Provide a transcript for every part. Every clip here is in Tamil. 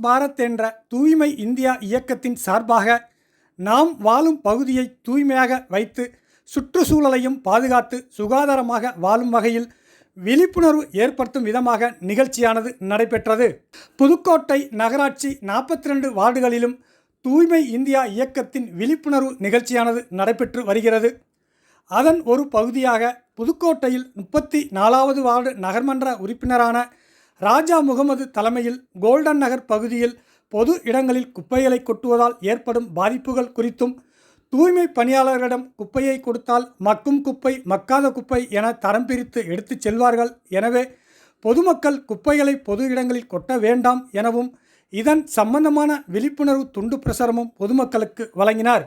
பாரத் என்ற தூய்மை இந்தியா இயக்கத்தின் சார்பாக நாம் வாழும் பகுதியை தூய்மையாக வைத்து சுற்றுச்சூழலையும் பாதுகாத்து சுகாதாரமாக வாழும் வகையில் விழிப்புணர்வு ஏற்படுத்தும் விதமாக நிகழ்ச்சியானது நடைபெற்றது. புதுக்கோட்டை நகராட்சி நாற்பத்தி ரெண்டு வார்டுகளிலும் தூய்மை இந்தியா இயக்கத்தின் விழிப்புணர்வு நிகழ்ச்சியானது நடைபெற்று வருகிறது. அதன் ஒரு பகுதியாக புதுக்கோட்டையில் முப்பத்தி நாலாவது வார்டு நகர்மன்ற உறுப்பினரான ராஜா முகமது தலைமையில் கோல்டன் நகர் பகுதியில் பொது இடங்களில் குப்பைகளை கொட்டுவதால் ஏற்படும் பாதிப்புகள் குறித்தும் தூய்மை பணியாளர்களிடம் குப்பையை கொடுத்தால் மக்கும் குப்பை மக்காத குப்பை என தரம் பிரித்து எடுத்துச் செல்வார்கள். எனவே பொதுமக்கள் குப்பைகளை பொது இடங்களில் கொட்ட வேண்டாம் எனவும் இதன் சம்பந்தமான விழிப்புணர்வு துண்டு பிரசுரமும் பொதுமக்களுக்கு வழங்கினார்.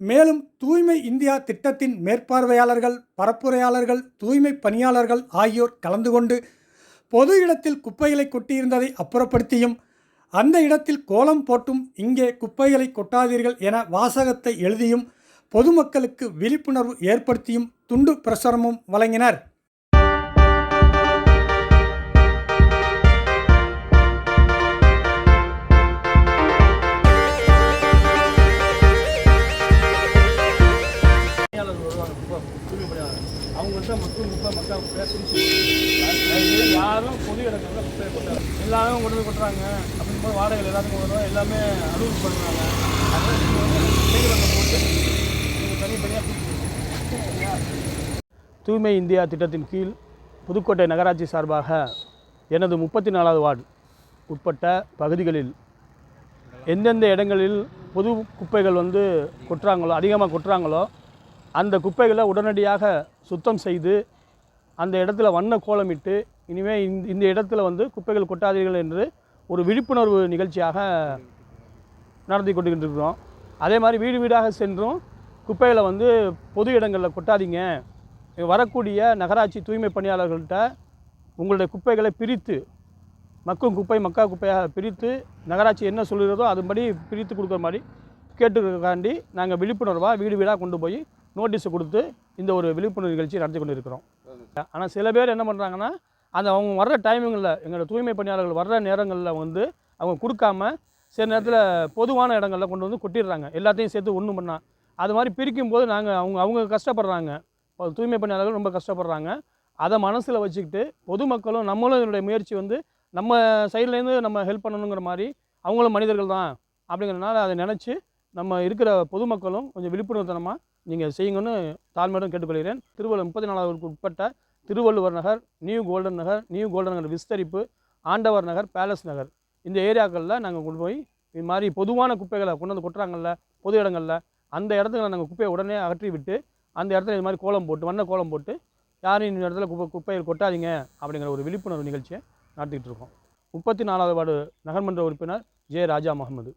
மேலும் தூய்மை இந்தியா திட்டத்தின் மேற்பார்வையாளர்கள் பரப்புரையாளர்கள் தூய்மை பணியாளர்கள் ஆகியோர் கலந்து கொண்டு பொது இடத்தில் குப்பைகளை கொட்டியிருந்ததை அப்புறப்படுத்தியும் அந்த இடத்தில் கோலம் போட்டும் இங்கே குப்பைகளை கொட்டாதீர்கள் என வாசகத்தை எழுதியும் பொதுமக்களுக்கு விழிப்புணர்வு ஏற்படுத்தியும் துண்டு பிரசுரமும் வழங்கினர். அவங்கள்ட்ட மக்கள் குப்பை மக்கள் குப்பையை எல்லாமே கொண்டு போய் கொட்டுறாங்க அப்படின் போது வாடகைகள் எல்லாத்துக்கும் வரும் எல்லாமே அனுபவம் பண்ணுறாங்க நீங்கள் போட்டு நீங்கள் தூய்மை இந்தியா திட்டத்தின் கீழ் புதுக்கோட்டை நகராட்சி சார்பாக எனது முப்பத்தி நாலாவது வார்டு உட்பட்ட பகுதிகளில் எந்தெந்த இடங்களில் பொது குப்பைகள் வந்து கொட்டுறாங்களோ அதிகமாக கொட்டுறாங்களோ அந்த குப்பைகளை உடனடியாக சுத்தம் செய்து அந்த இடத்துல வண்ண கோலமிட்டு இனிமேல் இந்த இந்த இடத்துல வந்து குப்பைகள் கொட்டாதீர்கள் என்று ஒரு விழிப்புணர்வு நிகழ்ச்சியாக நடத்தி கொண்டுகிட்டு அதே மாதிரி வீடு வீடாக சென்றும் குப்பைகளை வந்து பொது இடங்களில் கொட்டாதீங்க. வரக்கூடிய நகராட்சி தூய்மை பணியாளர்கள்ட்ட உங்களுடைய குப்பைகளை பிரித்து மக்கும் குப்பை மக்கா குப்பையாக பிரித்து நகராட்சி என்ன சொல்கிறதோ அதுபடி பிரித்து கொடுக்குற மாதிரி கேட்டுக்காண்டி நாங்கள் விழிப்புணர்வாக வீடு வீடாக கொண்டு போய் நோட்டீஸை கொடுத்து இந்த ஒரு விழிப்புணர்வு நிகழ்ச்சி நடத்தி கொண்டு இருக்கிறோம் ஆனால் சில பேர் என்ன பண்ணுறாங்கன்னா அந்த அவங்க வர்ற டைமிங்கில் எங்களோட தூய்மை பணியாளர்கள் வர்ற நேரங்களில் வந்து அவங்க கொடுக்காம சில நேரத்தில் பொதுவான இடங்களில் கொண்டு வந்து கொட்டிடுறாங்க. எல்லாத்தையும் சேர்த்து ஒன்றும் பண்ணால் அது மாதிரி பிரிக்கும் போது நாங்கள் அவங்க அவங்க கஷ்டப்படுறாங்க. தூய்மை பணியாளர்கள் ரொம்ப கஷ்டப்படுறாங்க. அதை மனசில் வச்சுக்கிட்டு பொதுமக்களும் நம்மளும் இதனுடைய முயற்சி வந்து நம்ம சைட்லேருந்து நம்ம ஹெல்ப் பண்ணணுங்கிற மாதிரி அவங்களும் மனிதர்கள் தான் அப்படிங்கிறதுனால அதை நினச்சி நம்ம இருக்கிற பொதுமக்களும் கொஞ்சம் விழிப்புணர்வுத்தனமாக நீங்கள் செய்யுங்கன்னு தாழ்மையுடன் கேட்டுக்கொள்கிறேன். திருவள்ளுவர் முப்பத்தி நாலாவதுக்கு உட்பட்ட Thiruvalluvar Nagar new golden Nagar new golden Nagar விஸ்தரிப்பு Andavar நகர் பேலஸ் நகர். இந்த ஏரியாக்களில் நாங்கள் கொண்டு போய் இது மாதிரி பொதுவான குப்பைகளை கொண்டு வந்து கொட்டுறாங்கல்ல பொது இடங்களில் அந்த இடத்துல நாங்கள் குப்பையை உடனே அகற்றி விட்டு அந்த இடத்துல இது மாதிரி கோலம் போட்டு வண்ண கோலம் போட்டு யாரும் இந்த இடத்துல குப்பை குப்பைகள் கொட்டாதீங்க அப்படிங்கிற ஒரு விழிப்புணர்வு நிகழ்ச்சியை நடத்திக்கிட்டு இருக்கோம். முப்பத்தி நாலாவது வார்டு நகர்மன்ற உறுப்பினர் ஜே. ராஜா முகமது.